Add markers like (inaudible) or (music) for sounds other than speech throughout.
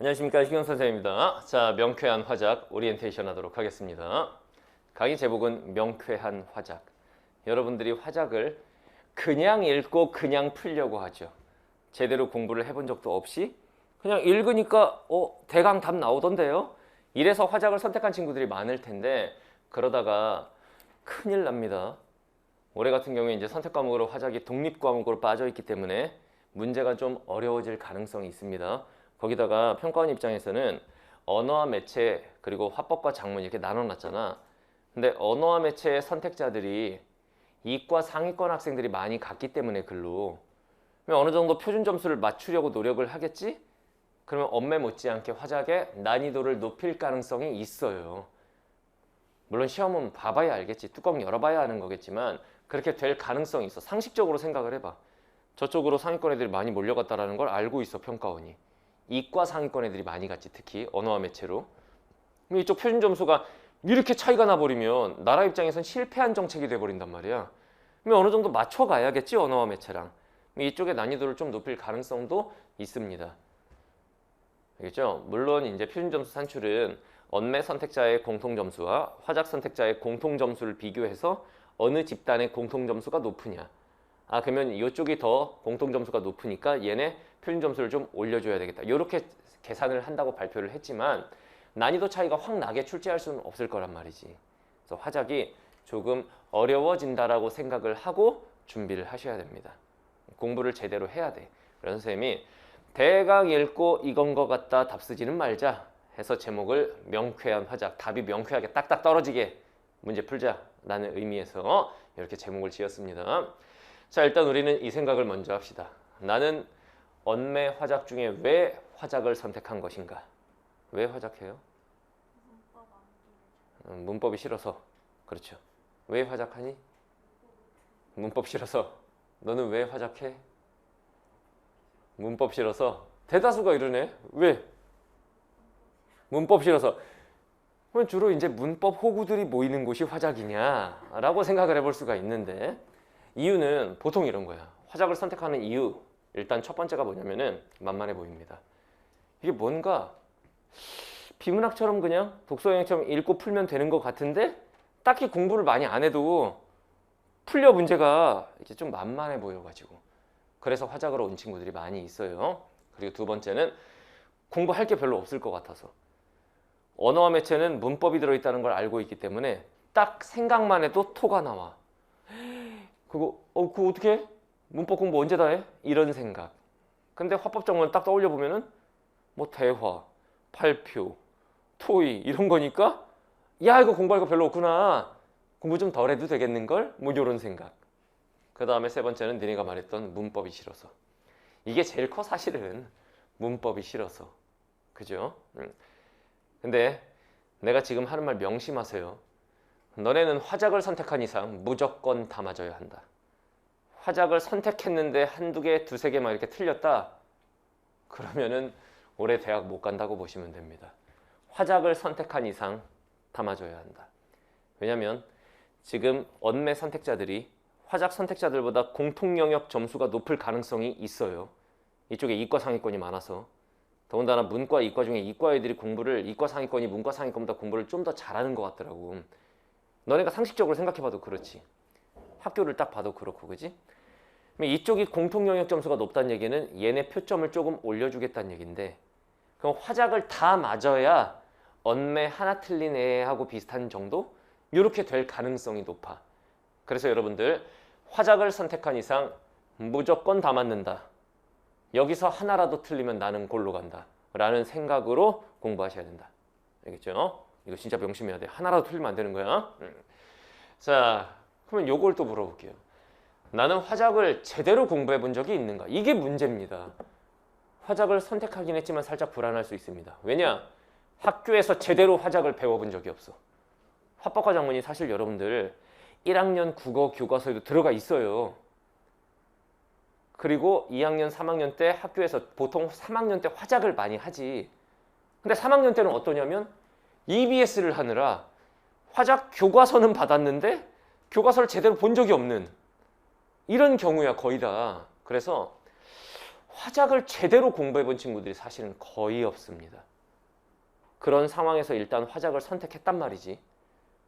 안녕하십니까 신경 선생입니다. 자 명쾌한 화작 오리엔테이션 하도록 하겠습니다. 강의 제목은 명쾌한 화작. 여러분들이 화작을 그냥 읽고 그냥 풀려고 하죠. 제대로 공부를 해본 적도 없이 그냥 읽으니까 어 대강 답 나오던데요. 이래서 화작을 선택한 친구들이 많을 텐데 그러다가 큰일 납니다. 올해 같은 경우에 이제 선택 과목으로 화작이 독립 과목으로 빠져 있기 때문에 문제가 좀 어려워질 가능성이 있습니다. 거기다가 평가원 입장에서는 언어와 매체 그리고 화법과 작문 이렇게 나눠놨잖아. 근데 언어와 매체의 선택자들이 이과 상위권 학생들이 많이 갔기 때문에 글로 그러면 어느 정도 표준 점수를 맞추려고 노력을 하겠지? 그러면 엄매 못지않게 화작의 난이도를 높일 가능성이 있어요. 물론 시험은 봐봐야 알겠지. 뚜껑 열어봐야 하는 거겠지만 그렇게 될 가능성이 있어. 상식적으로 생각을 해봐. 저쪽으로 상위권 애들이 많이 몰려갔다라는 걸 알고 있어 평가원이. 이과 상위권 애들이 많이 갔지 특히 언어와 매체로. 이쪽 표준 점수가 이렇게 차이가 나버리면 나라 입장에선 실패한 정책이 돼버린단 말이야. 그러면 어느 정도 맞춰가야겠지 언어와 매체랑. 이쪽의 난이도를 좀 높일 가능성도 있습니다. 알겠죠? 물론 이제 표준 점수 산출은 언매 선택자의 공통 점수와 화작 선택자의 공통 점수를 비교해서 어느 집단의 공통 점수가 높으냐. 아 그러면 이쪽이 더 공통 점수가 높으니까 얘네 표준 점수를 좀 올려줘야 되겠다. 이렇게 계산을 한다고 발표를 했지만 난이도 차이가 확 나게 출제할 수는 없을 거란 말이지. 그래서 화작이 조금 어려워진다라고 생각을 하고 준비를 하셔야 됩니다. 공부를 제대로 해야 돼. 그래서 선생님이 대강 읽고 이건 것 같다 답 쓰지는 말자 해서 제목을 명쾌한 화작 답이 명쾌하게 딱딱 떨어지게 문제 풀자라는 의미에서 이렇게 제목을 지었습니다. 자 일단 우리는 이 생각을 먼저 합시다. 나는 언매 화작 중에 왜 화작을 선택한 것인가? 왜 화작해요? 음, 문법이 싫어서 그렇죠. 왜 화작하니? 문법 싫어서 너는 왜 화작해? 문법 싫어서 대다수가 이러네. 왜? 문법 싫어서. 그럼 주로 이제 문법 호구들이 모이는 곳이 화작이냐라고 생각을 해볼 수가 있는데 이유는 보통 이런 거야. 화작을 선택하는 이유 일단 첫 번째가 뭐냐면은 만만해 보입니다. 이게 뭔가 비문학처럼 그냥 독서 영역처럼 읽고 풀면 되는 것 같은데 딱히 공부를 많이 안 해도 풀려 문제가 이제 좀 만만해 보여가지고 그래서 화작으로 온 친구들이 많이 있어요. 그리고 두 번째는 공부할 게 별로 없을 것 같아서 언어와 매체는 문법이 들어있다는 걸 알고 있기 때문에 딱 생각만 해도 토가 나와. 그거 어 그거 어떻게 해? 문법 공부 언제 다 해? 이런 생각. 근데 화법 정문 딱 떠올려 보면은 뭐 대화, 발표, 토의 이런 거니까 야 이거 공부할 거 별로 없구나. 공부 좀 덜 해도 되겠는걸? 뭐 이런 생각. 그 다음에 세 번째는 니네가 말했던 문법이 싫어서. 이게 제일 커 사실은 문법이 싫어서. 그죠? 음. 근데 내가 지금 하는 말 명심하세요. 너네는 화작을 선택한 이상 무조건 다 맞아야 한다. 화작을 선택했는데 한두 개, 두세 개만 이렇게 틀렸다. 그러면은 올해 대학 못 간다고 보시면 됩니다. 화작을 선택한 이상 다 맞아야 한다. 왜냐면 지금 언매 선택자들이 화작 선택자들보다 공통 영역 점수가 높을 가능성이 있어요. 이쪽에 이과 상위권이 많아서. 더군다나 문과, 이과 중에 이과 애들이 공부를 이과 상위권이 문과 상위권보다 공부를 좀 더 잘하는 것 같더라고. 너네가 상식적으로 생각해봐도 그렇지. 학교를 딱 봐도 그렇고, 그지? 이쪽이 공통 영역 점수가 높다는 얘기는 얘네 표점을 조금 올려주겠다는 얘기인데, 그럼 화작을 다 맞아야 언매 하나 틀린 애하고 비슷한 정도? 이렇게 될 가능성이 높아. 그래서 여러분들 화작을 선택한 이상 무조건 다 맞는다. 여기서 하나라도 틀리면 나는 골로 간다. 라는 생각으로 공부하셔야 된다. 알겠죠? 이거 진짜 명심해야 돼. 하나라도 틀리면 안 되는 거야. 음. 자, 그러면 요걸 또 물어볼게요. 나는 화작을 제대로 공부해 본 적이 있는가? 이게 문제입니다. 화작을 선택하긴 했지만 살짝 불안할 수 있습니다. 왜냐? 학교에서 제대로 화작을 배워본 적이 없어. 화법과 작문이 사실 여러분들 1학년 국어 교과서에도 들어가 있어요. 그리고 2학년, 3학년 때 학교에서 보통 3학년 때 화작을 많이 하지. 근데 3학년 때는 어떠냐면 EBS를 하느라 화작 교과서는 받았는데 교과서를 제대로 본 적이 없는 이런 경우야 거의 다. 그래서 화작을 제대로 공부해 본 친구들이 사실은 거의 없습니다. 그런 상황에서 일단 화작을 선택했단 말이지.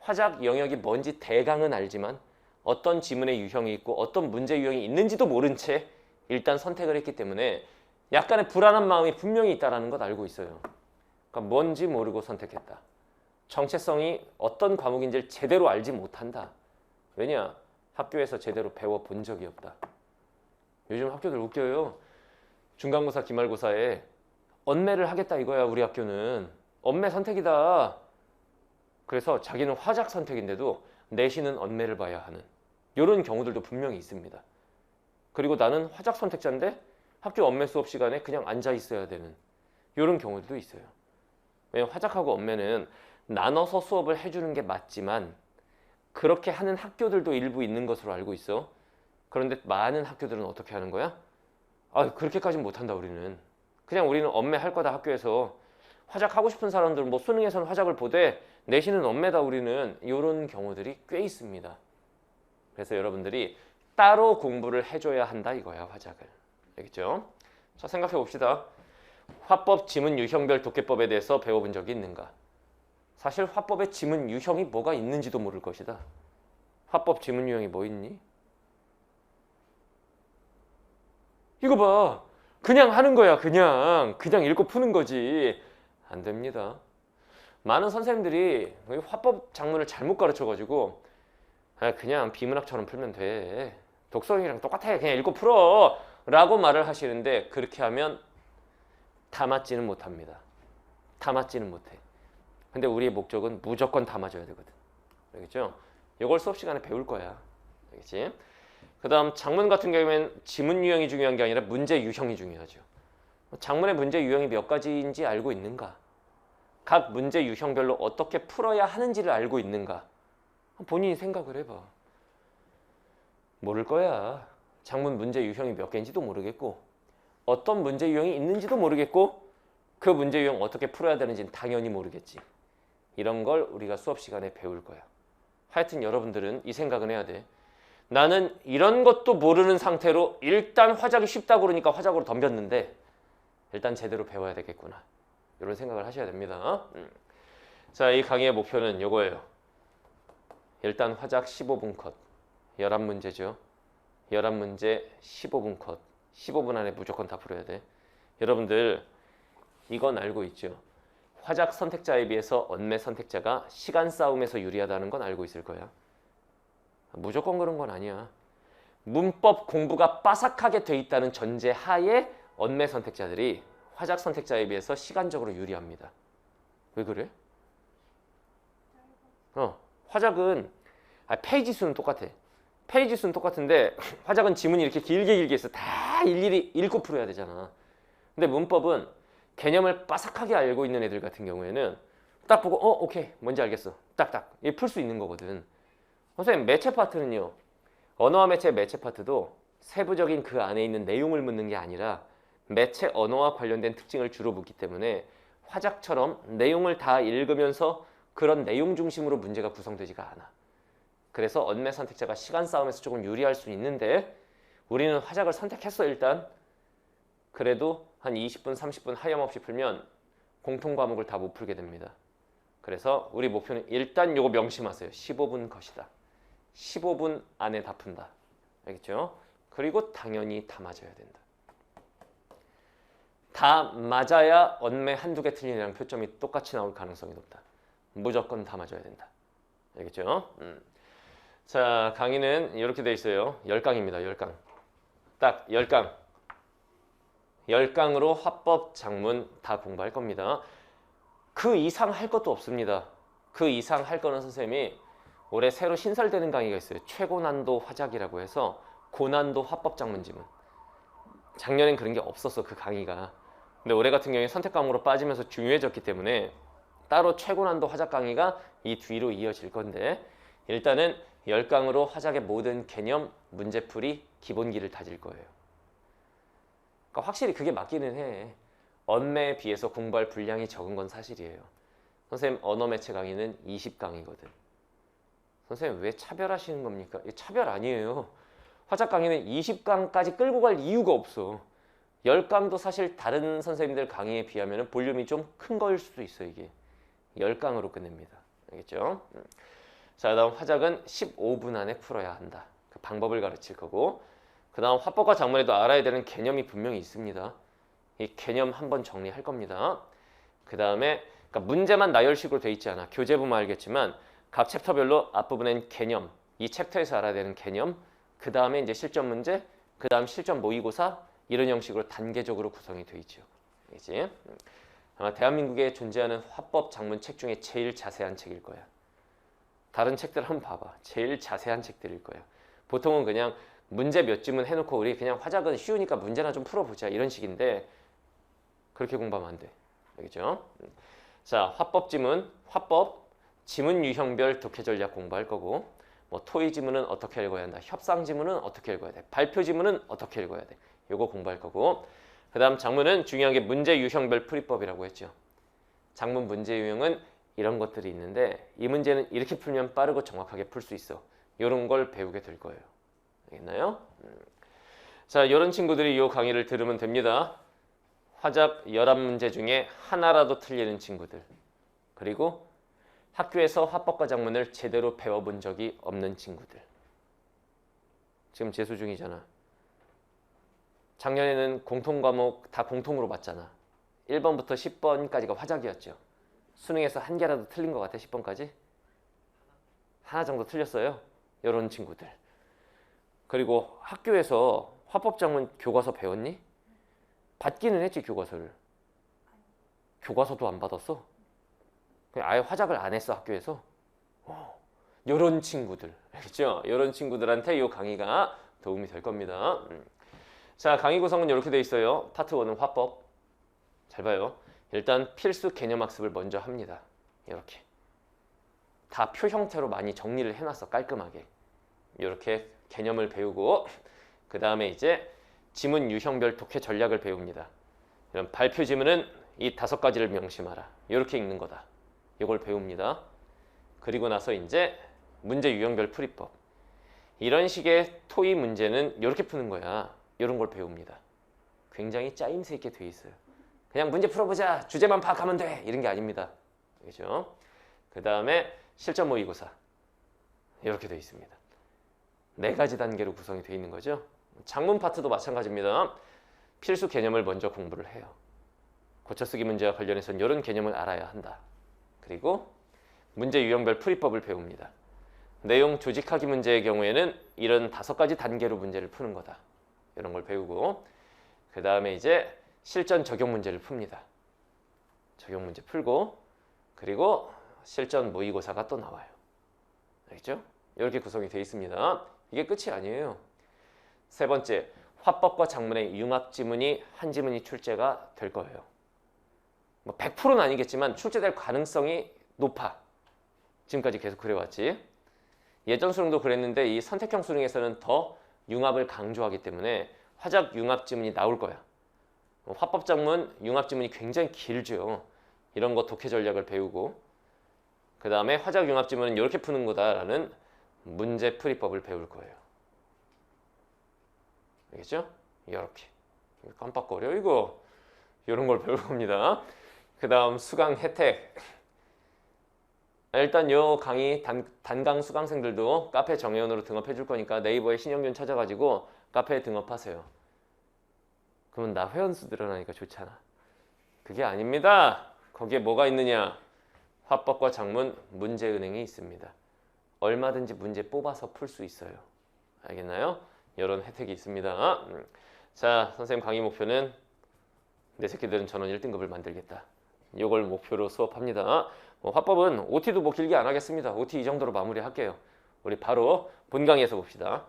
화작 영역이 뭔지 대강은 알지만 어떤 지문의 유형이 있고 어떤 문제 유형이 있는지도 모른 채 일단 선택을 했기 때문에 약간의 불안한 마음이 분명히 있다는 것 알고 있어요. 그러니까 뭔지 모르고 선택했다. 정체성이 어떤 과목인지를 제대로 알지 못한다. 왜냐? 학교에서 제대로 배워본 적이 없다. 요즘 학교들 웃겨요. 중간고사, 기말고사에 언매를 하겠다 이거야 우리 학교는. 언매 선택이다. 그래서 자기는 화작 선택인데도 내신은 언매를 봐야 하는 이런 경우들도 분명히 있습니다. 그리고 나는 화작 선택자인데 학교 언매 수업 시간에 그냥 앉아 있어야 되는 이런 경우들도 있어요. 왜냐면 화작하고 언매는 나눠서 수업을 해주는 게 맞지만 그렇게 하는 학교들도 일부 있는 것으로 알고 있어. 그런데 많은 학교들은 어떻게 하는 거야? 아 그렇게까지는 못한다 우리는. 그냥 우리는 언매 할 거다 학교에서 화작하고 싶은 사람들은 뭐 수능에서는 화작을 보되 내신은 언매다 우리는 이런 경우들이 꽤 있습니다. 그래서 여러분들이 따로 공부를 해줘야 한다 이거야 화작을. 알겠죠? 자 생각해 봅시다. 화법 지문 유형별 독해법에 대해서 배워본 적이 있는가? 사실 화법의 지문 유형이 뭐가 있는지도 모를 것이다. 화법 지문 유형이 뭐 있니? 이거 봐. 그냥 하는 거야. 그냥 그냥 읽고 푸는 거지. 안 됩니다. 많은 선생님들이 화법 작문을 잘못 가르쳐가지고 아, 그냥 비문학처럼 풀면 돼. 독서형이랑 똑같아. 그냥 읽고 풀어. 라고 말을 하시는데 그렇게 하면 다 맞지는 못합니다. 다 맞지는 못해. 근데 우리의 목적은 무조건 다 맞아야 되거든. 알겠죠? 이걸 수업 시간에 배울 거야. 알겠지? 그 다음 장문 같은 경우에는 지문 유형이 중요한 게 아니라 문제 유형이 중요하죠. 장문의 문제 유형이 몇 가지인지 알고 있는가? 각 문제 유형별로 어떻게 풀어야 하는지를 알고 있는가? 본인이 생각을 해봐. 모를 거야. 장문 문제 유형이 몇 개인지도 모르겠고 어떤 문제 유형이 있는지도 모르겠고 그 문제 유형 어떻게 풀어야 되는지는 당연히 모르겠지. 이런 걸 우리가 수업 시간에 배울 거야. 하여튼 여러분들은 이 생각은 해야 돼. 나는 이런 것도 모르는 상태로 일단 화작이 쉽다고 그러니까 화작으로 덤볐는데 일단 제대로 배워야 되겠구나. 이런 생각을 하셔야 됩니다. 음. 자, 이 강의의 목표는 이거예요. 일단 화작 15분 컷. 11문제죠. 11문제 15분 컷. 15분 안에 무조건 다 풀어야 돼. 여러분들 이건 알고 있죠. 화작 선택자에 비해서 언매 선택자가 시간 싸움에서 유리하다는 건 알고 있을 거야. 무조건 그런 건 아니야. 문법 공부가 빠삭하게 돼 있다는 전제 하에 언매 선택자들이 화작 선택자에 비해서 시간적으로 유리합니다. 왜 그래? 어, 화작은 아, 페이지 수는 똑같아. 페이지 수는 똑같은데 (laughs) 화작은 지문이 이렇게 길게 길게 있어. 다 일일이 읽고 풀어야 되잖아. 근데 문법은 개념을 빠삭하게 알고 있는 애들 같은 경우에는 딱 보고 어 오케이 뭔지 알겠어. 딱딱 풀 수 있는 거거든. 선생님 매체 파트는요. 언어와 매체 매체 파트도 세부적인 그 안에 있는 내용을 묻는 게 아니라 매체 언어와 관련된 특징을 주로 묻기 때문에 화작처럼 내용을 다 읽으면서 그런 내용 중심으로 문제가 구성되지가 않아. 그래서 언매 선택자가 시간 싸움에서 조금 유리할 수 있는데 우리는 화작을 선택했어 일단. 그래도 한 20분, 30분 하염없이 풀면 공통 과목을 다 못 풀게 됩니다. 그래서 우리 목표는 일단 요거 명심하세요. 15분 컷이다. 15분 안에 다 푼다. 알겠죠? 그리고 당연히 다 맞아야 된다. 다 맞아야 언매 한두 개 애랑 표점이 똑같이 나올 가능성이 높다. 무조건 다 맞아야 된다. 알겠죠? 음. 자, 강의는 이렇게 돼 있어요. 10강입니다. 10강. 딱 10강. 10강으로 화법, 장문 다 공부할 겁니다. 그 이상 할 것도 없습니다. 그 이상 할 거는 선생님이 올해 새로 신설되는 강의가 있어요. 최고난도 화작이라고 해서 고난도 화법 장문 지문. 작년엔 그런 게 없었어 그 강의가. 근데 올해 같은 경우에 선택 과목으로 빠지면서 중요해졌기 때문에 따로 최고난도 화작 강의가 이 뒤로 이어질 건데 일단은 10강으로 화작의 모든 개념, 문제풀이, 기본기를 다질 거예요. 그러니까 확실히 그게 맞기는 해. 언매에 비해서 공부할 분량이 적은 건 사실이에요. 선생님 언어 매체 강의는 20강이거든. 선생님 왜 차별하시는 겁니까? 차별 아니에요. 화작 강의는 20강까지 끌고 갈 이유가 없어. 열강도 사실 다른 선생님들 강의에 비하면 볼륨이 좀 큰 거일 수도 있어요 이게 열강으로 끝냅니다 알겠죠? 음. 자 다음 화작은 15분 안에 풀어야 한다 그 방법을 가르칠 거고 그 다음 화법과 작문에도 알아야 되는 개념이 분명히 있습니다 이 개념 한번 정리할 겁니다 그 다음에 그러니까 문제만 나열식으로 돼 있지 않아 교재 보면 알겠지만 각 챕터별로 앞부분엔 개념 이 챕터에서 알아야 되는 개념 그 다음에 이제 실전 문제 그 다음 실전 모의고사 이런 형식으로 단계적으로 구성이 되어 있죠. 이지 아마 대한민국에 존재하는 화법 작문 책 중에 제일 자세한 책일 거야. 다른 책들 한번 봐봐. 제일 자세한 책들일 거야. 보통은 그냥 문제 몇 지문 해놓고 우리 그냥 화작은 쉬우니까 문제나 좀 풀어보자 이런 식인데 그렇게 공부하면 안 돼. 알겠죠? 자, 화법 지문, 화법, 지문 유형별 독해 전략 공부할 거고 뭐 토의 지문은 어떻게 읽어야 한다. 협상 지문은 어떻게 읽어야 돼. 발표 지문은 어떻게 읽어야 돼. 요거 공부할 거고 그 다음 장문은 중요한 게 문제 유형별 풀이법이라고 했죠. 장문 문제 유형은 이런 것들이 있는데 이 문제는 이렇게 풀면 빠르고 정확하게 풀 수 있어. 이런 걸 배우게 될 거예요. 알겠나요? 음. 자, 이런 친구들이 이 강의를 들으면 됩니다. 화작 11문제 중에 하나라도 틀리는 친구들. 그리고 학교에서 화법과 작문을 제대로 배워본 적이 없는 친구들. 지금 재수 중이잖아. 작년에는 공통 과목 다 공통으로 봤잖아. 1번부터 10번까지가 화작이었죠. 수능에서 한 개라도 틀린 것 같아, 10번까지? 하나 정도 틀렸어요. 이런 친구들. 그리고 학교에서 화법작문 교과서 배웠니? 받기는 했지, 교과서를. 교과서도 안 받았어? 아예 화작을 안 했어, 학교에서. 이런 친구들. 알겠죠? 이런 친구들한테 이 강의가 도움이 될 겁니다. 음. 자, 강의 구성은 이렇게 돼 있어요. 파트 1은 화법. 잘 봐요. 일단 필수 개념 학습을 먼저 합니다. 이렇게. 다 표 형태로 많이 정리를 해놨어. 깔끔하게. 이렇게 개념을 배우고 그 다음에 이제 지문 유형별 독해 전략을 배웁니다. 이런 발표 지문은 이 다섯 가지를 명심하라. 이렇게 읽는 거다. 이걸 배웁니다. 그리고 나서 이제 문제 유형별 풀이법. 이런 식의 토의 문제는 이렇게 푸는 거야. 이런 걸 배웁니다. 굉장히 짜임새 있게 돼 있어요. 그냥 문제 풀어보자. 주제만 파악하면 돼. 이런 게 아닙니다. 그죠? 그 다음에 실전 모의고사. 이렇게 돼 있습니다. 네 가지 단계로 구성이 되어 있는 거죠. 장문 파트도 마찬가지입니다. 필수 개념을 먼저 공부를 해요. 고쳐쓰기 문제와 관련해서는 이런 개념을 알아야 한다. 그리고 문제 유형별 풀이법을 배웁니다. 내용 조직하기 문제의 경우에는 이런 다섯 가지 단계로 문제를 푸는 거다. 이런 걸 배우고 그 다음에 이제 실전 적용 문제를 풉니다. 적용 문제 풀고 그리고 실전 모의고사가 또 나와요. 알겠죠? 이렇게 구성이 되어 있습니다. 이게 끝이 아니에요. 세 번째, 화법과 작문의 융합 지문이 한 지문이 출제가 될 거예요. 뭐 100%는 아니겠지만 출제될 가능성이 높아. 지금까지 계속 그래왔지. 예전 수능도 그랬는데 이 선택형 수능에서는 더 융합을 강조하기 때문에 화작 융합 지문이 나올 거야. 어, 화법 작문 융합 지문이 굉장히 길죠. 이런 거 독해 전략을 배우고 그 다음에 화작 융합 지문은 이렇게 푸는 거다라는 문제 풀이법을 배울 거예요. 알겠죠? 이렇게 깜빡거려 이거 이런 걸 배울 겁니다. 그 다음 수강 혜택 일단 요 강의 단, 단강 수강생들도 카페 정회원으로 등업해 줄 거니까 네이버에 신영균 찾아가지고 카페에 등업하세요. 그러면 나 회원수 늘어나니까 좋잖아. 그게 아닙니다. 거기에 뭐가 있느냐? 화법과 작문 문제은행이 있습니다. 얼마든지 문제 뽑아서 풀 수 있어요. 알겠나요? 이런 혜택이 있습니다. 음. 자, 선생님 강의 목표는 내 새끼들은 전원 1등급을 만들겠다. 이걸 목표로 수업합니다. 뭐 화법은 OT도 뭐 길게 안 하겠습니다. OT 이 정도로 마무리할게요. 우리 바로 본강의에서 봅시다.